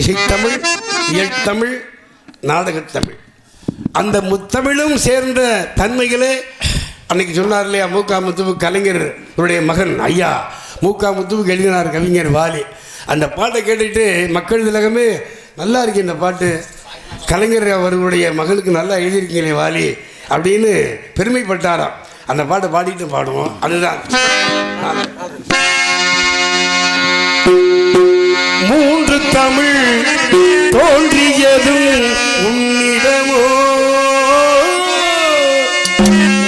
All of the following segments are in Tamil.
இசைத்தமிழ் இயற்தமிழ் நாடகத்தமிழ். அந்த முத்தமிழும் சேர்ந்த தன்மைகளே அன்னைக்கு சொன்னார் இல்லையா மூக்கா முத்துவு கலைஞருடைய மகன் ஐயா. மூக்கா முத்துவுக்கு எழுதினார் கவிஞர் வாலி. அந்த பாட்டை கேட்டுட்டு மக்கள் திலகமே நல்லா இருக்கு இந்த பாட்டு. கலைஞர் அவர்களுடைய மகனுக்கு நல்லா எழுதியிருக்கீங்களே வாலி அப்படின்னு பெருமைப்பட்டாராம். அந்த பாட்டை பாடிட்டு பாடுவோம். அதுதான். மூன்று தமிழ் தோன்றியதும் உன்னிடமோ.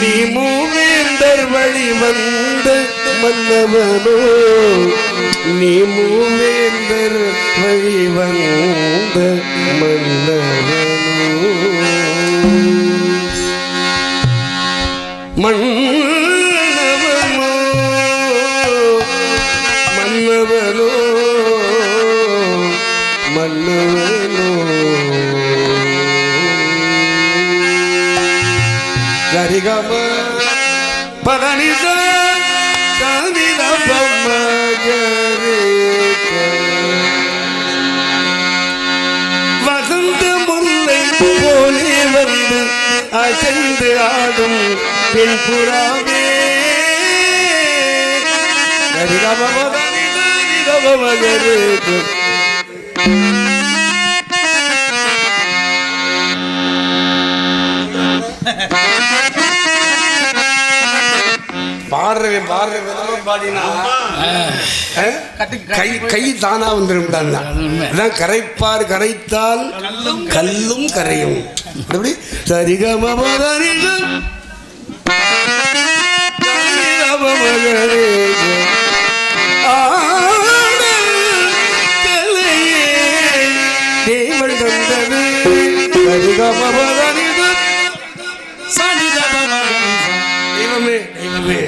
நீ மூவேந்தர் வழி வந்த மன்னவனோ. நீ மூவேந்தர் வழி வந்த மன்னவனோ. சரிகம பதனித வசந்த முல்லை போலே வந்து அசைந்து ஆடும் பெண் புறாவே. சரிகம பதனித நிதவ மகரே பாடுறவன் பாடுற விதமா பாடினா கை கை தானா வந்துடும் அதான் கரைப்பார் கரைத்தால் கல்லும் கரையும். எப்படி? சரிகம தேவன் தந்தது. சரிகம பதனிதம் தெய்வமே தெய்வமே.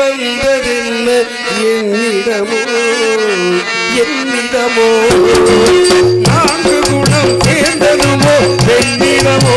வந்ததென்ன என்னிடமோ என்னிடமோ நான்கு குணம் சேர்ந்ததுமோ என்னிடமோ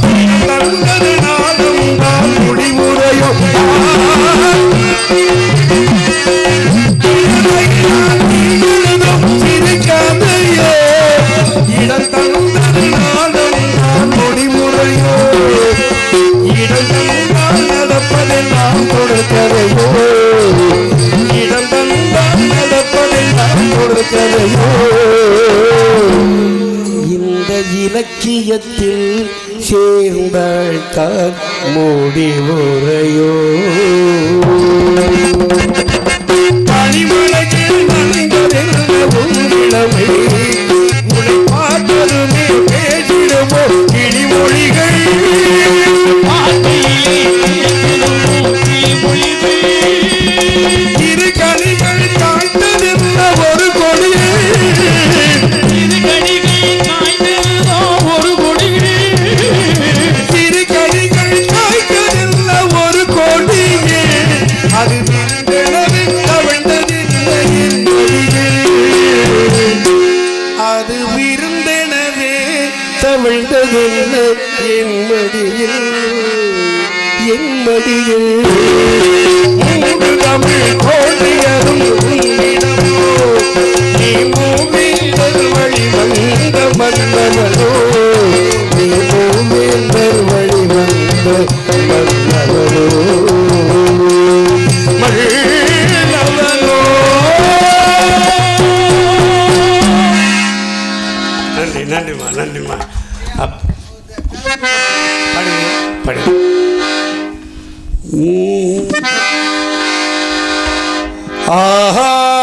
மையத்தில் சேர்ந்தாள் தான் முடிவுரையோ. பனிமலையில் நனைந்திருந்த பேசிடுமோ? கிளிமொழிகள் be you. ಆಹಾ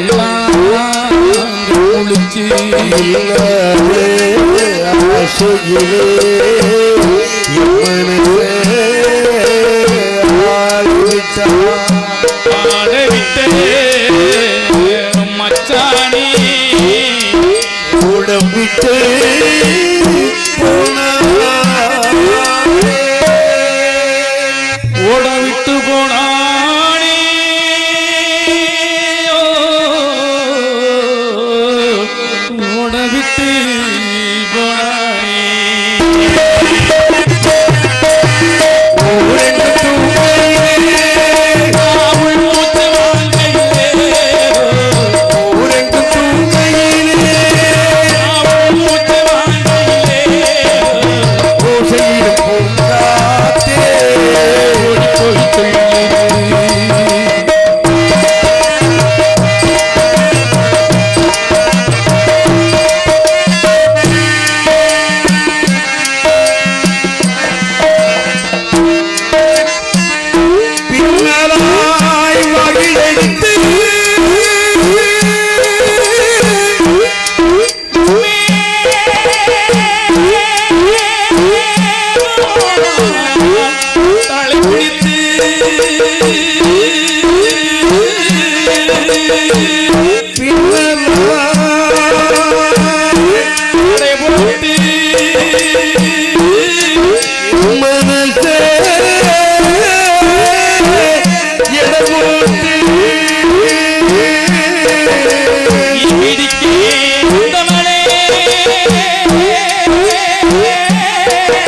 இரவெல்லாம் குளிச்சு பாடவிட்டே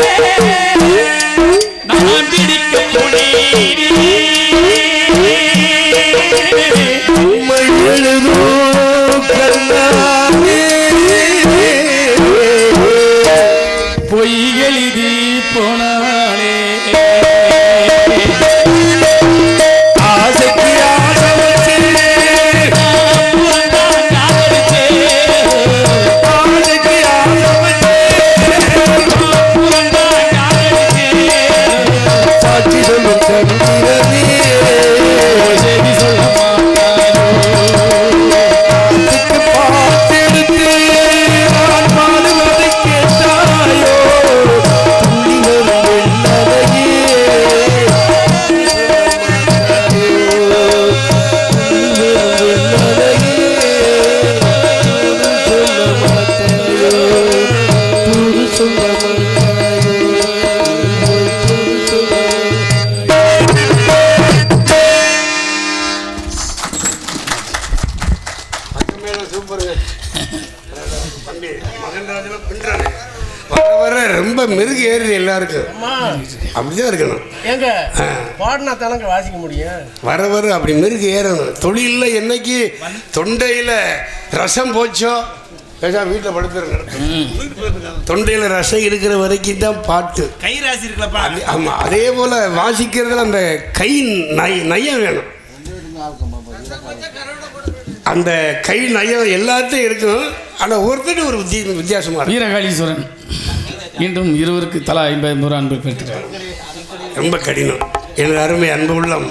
Hey. ரொம்ப மெருகு ஏறுது எல்லாருக்கும். அம்மா. அப்படிதான் இருக்கணும். ஏங்க பாடினா தானங்க வாசிக்க முடியும்? வர வர அப்படி மெருகு ஏறணும். தொழிலில் என்னைக்கு தொண்டையில் ரசம் போச்சோ? பேசா வீட்டில் படுத்துருங்க தொண்டையில் ரசம் இருக்கிற வரைக்கும் தான் பாட்டு. கை ராசி இருக்குல்லப்பா. அது ஆமாம் அதே போல் வாசிக்கிறதுல அந்த கை நை நயம் வேணும். அந்த கை நயம் எல்லாத்தையும் இருக்கும் ஆனால் ஒருத்தர் ஒரு வித்தி வித்தியாசமாக வீரகாளீஸ்வரன் மீண்டும் இருவருக்கு தலா ஐம்பது நூறு அன்பு பெற்றுக்கிறார். ரொம்ப கடினம். எனது அருமை அன்பு உள்ளம்.